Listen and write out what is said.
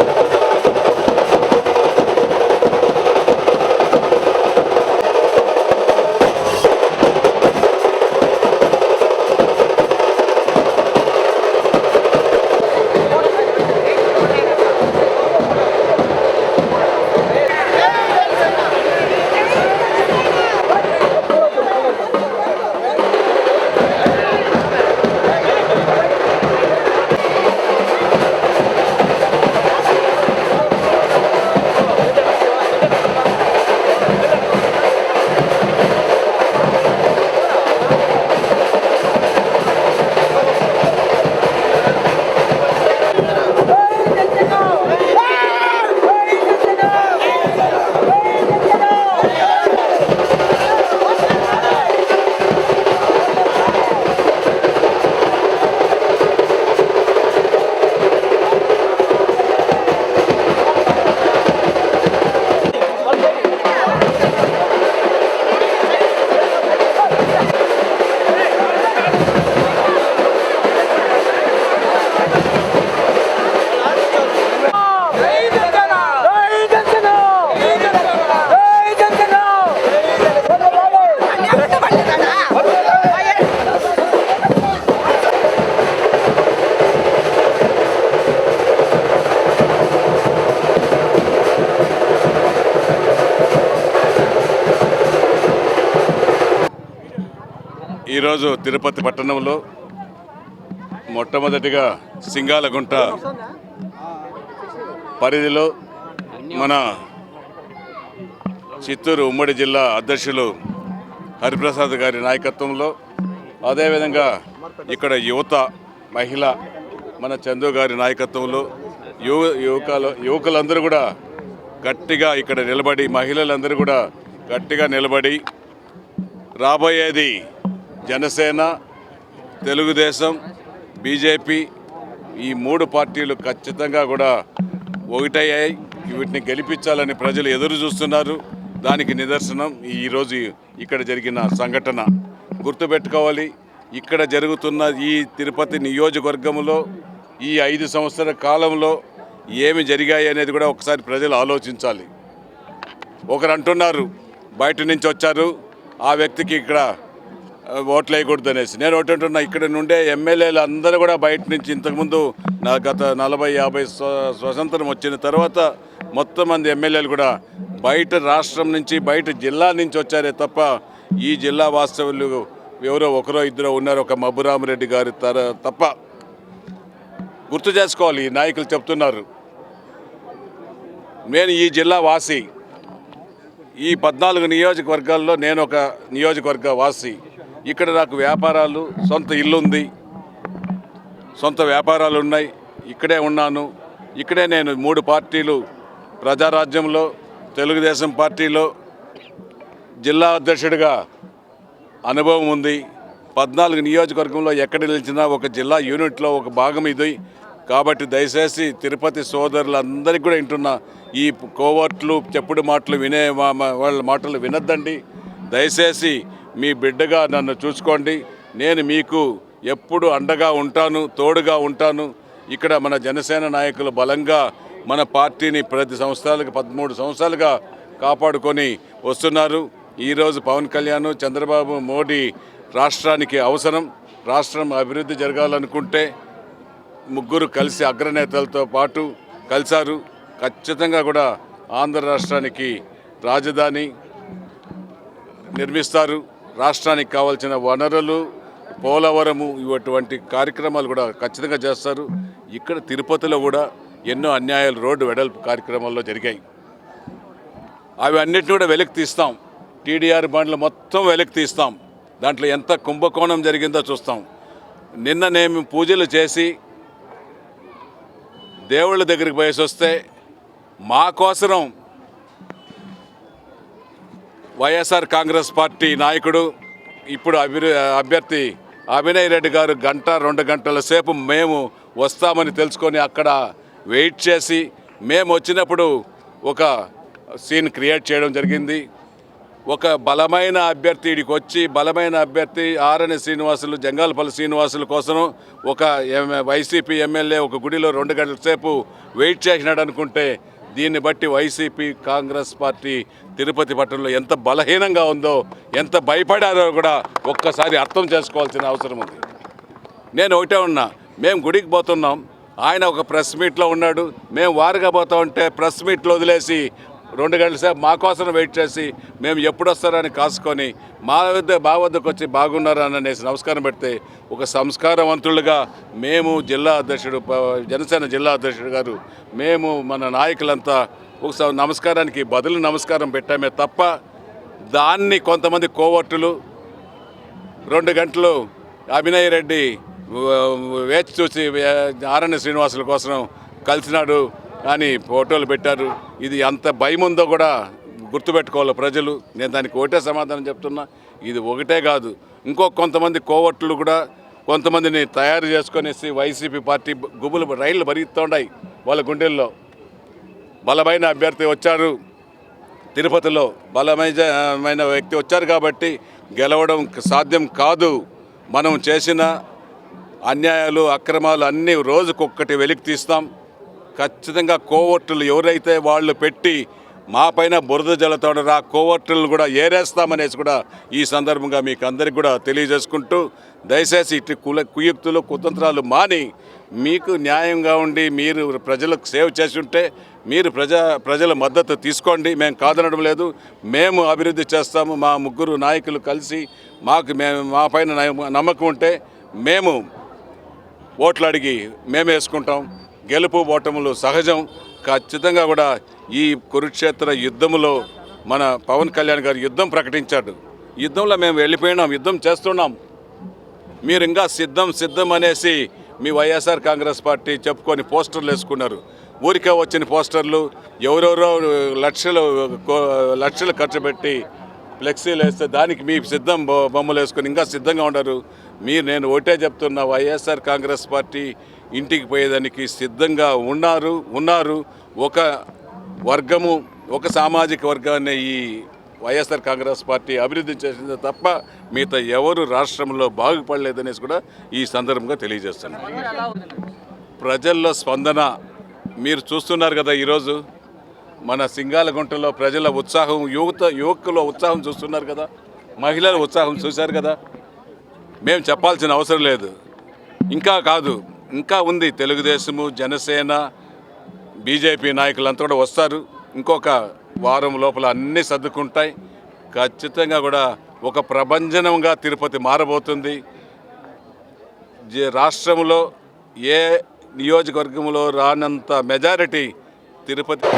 you ఈరోజు తిరుపతి పట్టణంలో మొట్టమొదటిగా సింగాలగుంట పరిధిలో మన చిత్తూరు ఉమ్మడి జిల్లా అధ్యక్షులు హరిప్రసాద్ గారి నాయకత్వంలో అదేవిధంగా ఇక్కడ యువత మహిళ మన చందు గారి నాయకత్వంలో యువ యువకాలు యువకులందరూ కూడా గట్టిగా ఇక్కడ నిలబడి మహిళలందరూ కూడా గట్టిగా నిలబడి రాబోయేది జనసేన తెలుగుదేశం బీజేపీ ఈ మూడు పార్టీలు ఖచ్చితంగా కూడా ఒకటయ్యాయి. వీటిని గెలిపించాలని ప్రజలు ఎదురు చూస్తున్నారు. దానికి నిదర్శనం ఈరోజు ఇక్కడ జరిగిన సంఘటన. గుర్తుపెట్టుకోవాలి ఇక్కడ జరుగుతున్న ఈ తిరుపతి నియోజకవర్గంలో ఈ ఐదు సంవత్సరాల కాలంలో ఏమి జరిగాయి అనేది కూడా ఒకసారి ప్రజలు ఆలోచించాలి. ఒకరు అంటున్నారు బయట నుంచి వచ్చారు. ఆ వ్యక్తికి ఇక్కడ ఓట్లు వేయకూడదు అనేసి. నేను ఒకటి అంటున్నా ఇక్కడ నుండే ఎమ్మెల్యేలు అందరూ కూడా బయట నుంచి ఇంతకుముందు నా గత నలభై యాభై స్వ- స్వతంత్రం వచ్చిన తర్వాత మొత్తం మంది ఎమ్మెల్యేలు కూడా బయట రాష్ట్రం నుంచి బయట జిల్లా నుంచి వచ్చారే తప్ప ఈ జిల్లా వాస్తవులు ఎవరో ఒకరో ఇద్దరో ఉన్నారు ఒక మబ్బురామరెడ్డి గారి తర తప్ప గుర్తు చేసుకోవాలి ఈ నాయకులు చెప్తున్నారు. నేను ఈ జిల్లా వాసి. ఈ పద్నాలుగు నియోజకవర్గాల్లో నేను ఒక నియోజకవర్గ వాసి. ఇక్కడ నాకు వ్యాపారాలు సొంత ఇల్లు ఉంది సొంత వ్యాపారాలు ఉన్నాయి. ఇక్కడే ఉన్నాను. ఇక్కడే నేను మూడు పార్టీలు ప్రజారాజ్యంలో తెలుగుదేశం పార్టీలో. జిల్లా అధ్యక్షుడిగా అనుభవం ఉంది. పద్నాలుగు నియోజకవర్గంలో ఎక్కడ నిలిచినా ఒక జిల్లా యూనిట్లో ఒక భాగం ఇది. కాబట్టి దయచేసి తిరుపతి సోదరులందరికీ కూడా వింటున్నా ఈ కోవర్ట్లు చెప్పుడు మాటలు వినే మా- వాళ్ళ మాటలు వినద్దండి. దయచేసి మీ బిడ్డగా నన్ను చూసుకోండి. నేను మీకు ఎప్పుడు అండగా ఉంటాను తోడుగా ఉంటాను. ఇక్కడ మన జనసేన నాయకులు బలంగా మన పార్టీని ప్రతి సంవత్సరాలకు పదమూడు సంవత్సరాలుగా కాపాడుకొని వస్తున్నారు. ఈరోజు పవన్ కళ్యాణ్ చంద్రబాబు మోడీ రాష్ట్రానికి అవసరం. రాష్ట్రం అభివృద్ధి జరగాలనుకుంటే ముగ్గురు కలిసి అగ్రనేతలతో పాటు కలిశారు. ఖచ్చితంగా కూడా ఆంధ్ర రాష్ట్రానికి రాజధాని నిర్మిస్తారు. రాష్ట్రానికి కావాల్సిన వనరులు పోలవరము ఇటువంటి కార్యక్రమాలు కూడా ఖచ్చితంగా చేస్తారు. ఇక్కడ తిరుపతిలో కూడా ఎన్నో అన్యాయాలు రోడ్డు వెడల్పు కార్యక్రమాల్లో జరిగాయి. అవి అన్నిటిని కూడా వెలికి తీస్తాం. టీడీఆర్ బండ్లు మొత్తం వెలికి తీస్తాం. దాంట్లో ఎంత కుంభకోణం జరిగిందో చూస్తాం. నిన్న నేను పూజలు చేసి దేవుళ్ళ దగ్గరికి పోయేసి వస్తే మా కోసరం వైఎస్ఆర్ కాంగ్రెస్ పార్టీ నాయకుడు ఇప్పుడు అభివృ అభ్యర్థి అభినయ్ రెడ్డి గారు గంట రెండు గంటల సేపు మేము వస్తామని తెలుసుకొని అక్కడ వెయిట్ చేసి మేము వచ్చినప్పుడు ఒక సీన్ క్రియేట్ చేయడం జరిగింది. ఒక బలమైన అభ్యర్థి ఇడికి వచ్చి బలమైన అభ్యర్థి ఆర్ఎన్ శ్రీనివాసులు జంగాలపల్లి శ్రీనివాసుల కోసం ఒక ఎం- వైసీపీ ఎమ్మెల్యే ఒక గుడిలో రెండు గంటల సేపు వెయిట్ చేసినాడు అనుకుంటే దీన్ని బట్టి వైసీపీ కాంగ్రెస్ పార్టీ తిరుపతి పట్టణంలో ఎంత బలహీనంగా ఉందో ఎంత భయపడారో కూడా ఒక్కసారి అర్థం చేసుకోవాల్సిన అవసరం ఉంది. నేను ఒకటే ఉన్నా మేము గుడికి పోతున్నాం ఆయన ఒక ప్రెస్ మీట్లో ఉన్నాడు మేము వారుగా పోతా ఉంటే ప్రెస్ మీట్లో వదిలేసి రెండు గంటల సేపు మా కోసం వెయిట్ చేసి మేము ఎప్పుడు వస్తారని కాసుకొని మా వద్ద మా వద్దకు వచ్చి బాగున్నారని అనేసి నమస్కారం పెడితే ఒక సంస్కారవంతులుగా మేము జిల్లా అధ్యక్షుడు జనసేన జిల్లా అధ్యక్షుడు గారు మేము మన నాయకులంతా ఒక నమస్కారానికి బదులు నమస్కారం పెట్టామే తప్ప దాన్ని కొంతమంది కోవట్టులు రెండు గంటలు అభినయ్ రెడ్డి వేచి చూసి ఆరణ్య శ్రీనివాసుల కోసం కలిసినాడు. అని ఫోటోలు పెట్టారు. ఇది ఎంత భయం ఉందో కూడా గుర్తుపెట్టుకోవాలి ప్రజలు. నేను దానికి ఒకటే సమాధానం చెప్తున్నా. ఇది ఒకటే కాదు. ఇంకో కొంతమంది కోవట్లు కూడా కొంతమందిని తయారు చేసుకొనేసి వైసీపీ పార్టీ గుబులు రైళ్ళు భరిస్తుండాయి వాళ్ళ గుండెల్లో. బలమైన అభ్యర్థి వచ్చారు. తిరుపతిలో బలమైన వ్యక్తి వచ్చారు కాబట్టి గెలవడం సాధ్యం కాదు. మనం చేసిన అన్యాయాలు అక్రమాలు అన్నీ రోజుకొక్కటి వెలికి తీస్తాం. ఖచ్చితంగా కోవర్టులు ఎవరైతే వాళ్ళు పెట్టి మా పైన బురద జలతోడరా ఆ కూడా ఏరేస్తామనేసి కూడా ఈ సందర్భంగా మీకు అందరికి కూడా తెలియజేసుకుంటూ దయచేసి ఇటు కుల కుయుక్తులు కుతంత్రాలు మాని మీకు న్యాయంగా ఉండి మీరు ప్రజలకు సేవ చేసి ఉంటే మీరు ప్రజా ప్రజల మద్దతు తీసుకోండి. మేము కాదనడం లేదు. మేము అభివృద్ధి చేస్తాము. మా ముగ్గురు నాయకులు కలిసి మాకు మేము మా పైన నమ్మకం ఉంటే మేము ఓట్లు అడిగి మేము వేసుకుంటాం గెలుపు ఓటములు సహజం. ఖచ్చితంగా కూడా ఈ కురుక్షేత్ర యుద్ధములో మన పవన్ కళ్యాణ్ గారు యుద్ధం ప్రకటించాడు. యుద్ధంలో మేము వెళ్ళిపోయినాం యుద్ధం చేస్తున్నాం. మీరు ఇంకా సిద్ధం సిద్ధం అనేసి మీ వైఎస్ఆర్ కాంగ్రెస్ పార్టీ చెప్పుకొని పోస్టర్లు వేసుకున్నారు. ఊరికే వచ్చిన పోస్టర్లు ఎవరెవరో లక్షలు కో- లక్షలు ఖర్చు పెట్టి ఫ్లెక్సీలు వేస్తే దానికి మీ సిద్ధం బొమ్మలు వేసుకొని ఇంకా సిద్ధంగా ఉండరు. మీరు నేను ఒకటే చెప్తున్నా వైఎస్ఆర్ కాంగ్రెస్ పార్టీ ఇంటికి పోయేదానికి సిద్ధంగా ఉన్నారు ఉన్నారు. ఒక వర్గము ఒక సామాజిక వర్గాన్ని ఈ వైఎస్ఆర్ కాంగ్రెస్ పార్టీ అభివృద్ధి చేసింది తప్ప మిగతా ఎవరు రాష్ట్రంలో బాగుపడలేదనేసి కూడా ఈ సందర్భంగా తెలియజేస్తున్నాను ప్రజల్లో స్పందన మీరు చూస్తున్నారు కదా ఈరోజు మన సింగాలగుంటలో ప్రజల ఉత్సాహం యువత యువకుల ఉత్సాహం చూస్తున్నారు కదా మహిళల ఉత్సాహం చూశారు కదా. మేము చెప్పాల్సిన అవసరం లేదు. ఇంకా కాదు ఇంకా ఉంది. తెలుగుదేశము జనసేన బీజేపీ నాయకులంతా కూడా వస్తారు. ఇంకొక వారం లోపల అన్నీ సర్దుకుంటాయి. ఖచ్చితంగా కూడా ఒక ప్రభంజనంగా తిరుపతి మారబోతుంది. రాష్ట్రంలో ఏ నియోజకవర్గంలో రానంత మెజారిటీ తిరుపతి